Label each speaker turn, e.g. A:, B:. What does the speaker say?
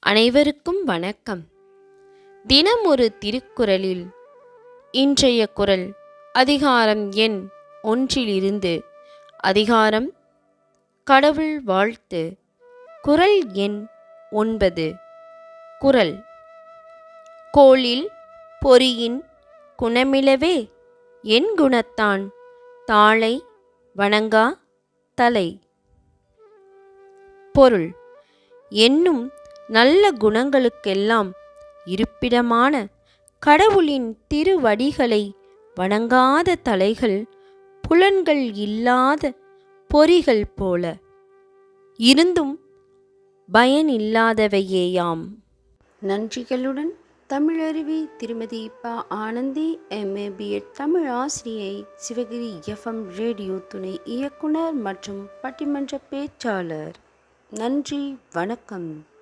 A: அனைவருக்கும் வணக்கம். தினம் ஒரு திருக்குறளில் இன்றைய குறள் அதிகாரம் எண் ஒன்றிலிருந்து அதிகாரம் கடவுள் வாழ்த்து குறள் எண் ஒன்பது. குறள். கோளில் பொறியின் குணமிலவே என் குணத்தான் தாளை வணங்கா தலை. பொருள். என்னும் நல்ல குணங்களுக்கெல்லாம் இருப்பிடமான கடவுளின் திருவடிகளை வணங்காத தலைகள் புலன்கள் இல்லாத பொறிகள் போல. இருந்தும் பயனில்லாதவையேயாம்.
B: நன்றிகளுடன் தமிழருவி திருமதி ப. ஆனந்தி எம்ஏ பிஎட் தமிழ் ஆசிரியை சிவகிரி எஃப்எம் ரேடியோ துணை இயக்குனர் மற்றும் பட்டிமன்ற பேச்சாளர். நன்றி வணக்கம்.